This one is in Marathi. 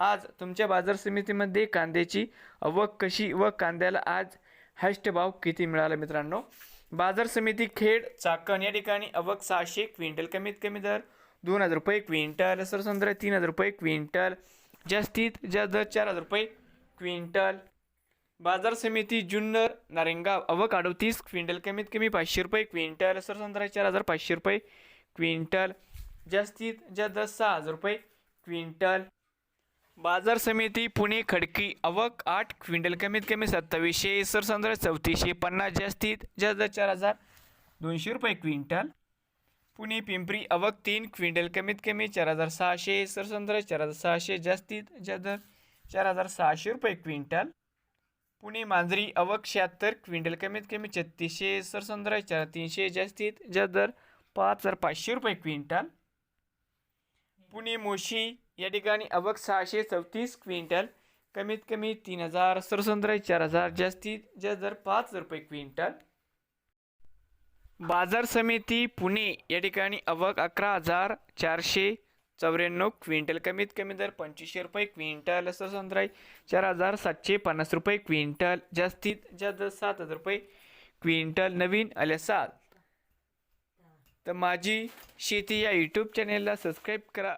आज तुमच्या बाजार समितीमध्ये कांद्याची आवक कशी व कांद्याला आज हायस्ट भाव किती मिळाला मित्रांनो? बाजार समिती खेड चाकण या ठिकाणी आवक सहाशे क्विंटल कमीत कमी दर दोन हजार रुपये क्विंटल सरसंद्र तीन हजार रुपये क्विंटल जास्तीत जास्त दर चार हजार रुपये क्विंटल. बाजार समिती जुन्नर नारेंगाव अवक अडतीस क्विंटल कमीत कमी पाचशे रुपये क्विंटल सरसंद्रा चार हजार पाचशे रुपये क्विंटल जास्तीत जास्त दर सहा हजार रुपये क्विंटल बाजार समिती पुणे खडकी आवक आठ क्विंटल कमीत कमी सत्तावीसशे सरसंद्र चौतीसशे पन्नास जास्तीत जास्त चार हजार दोनशे रुपये क्विंटल. पुणे पिंपरी आवक तीन क्विंटल कमीत कमी चार हजार सहाशे सरसंद्र चार हजार सहाशे जास्तीत जास्त चार हजार सहाशे रुपये क्विंटल. पुणे मांजरी आवक शहात्तर क्विंटल कमीत कमी छत्तीसशे सरसंद्र चार तीनशे जास्तीत जास्त पाच हजार पाचशे रुपये क्विंटल. पुणे मोशी या ठिकाणी आवक सहाशे चौतीस क्विंटल कमीत कमी तीन हजार सरसंद्र चार हजार जास्तीत जास्त दर पाच हजार रुपये क्विंटल. बाजार समिती पुणे या ठिकाणी आवक अकरा हजार चारशे चौऱ्याण्णव क्विंटल कमीत कमी दर पंचवीसशे रुपये क्विंटल सरसंद्राई चार हजार सातशे पन्नास रुपये क्विंटल जास्तीत जास्त दर सात हजार रुपये क्विंटल नवीन आल्या सात. तर माझी शेती या यूट्यूब चॅनेलला सबस्क्राईब करा.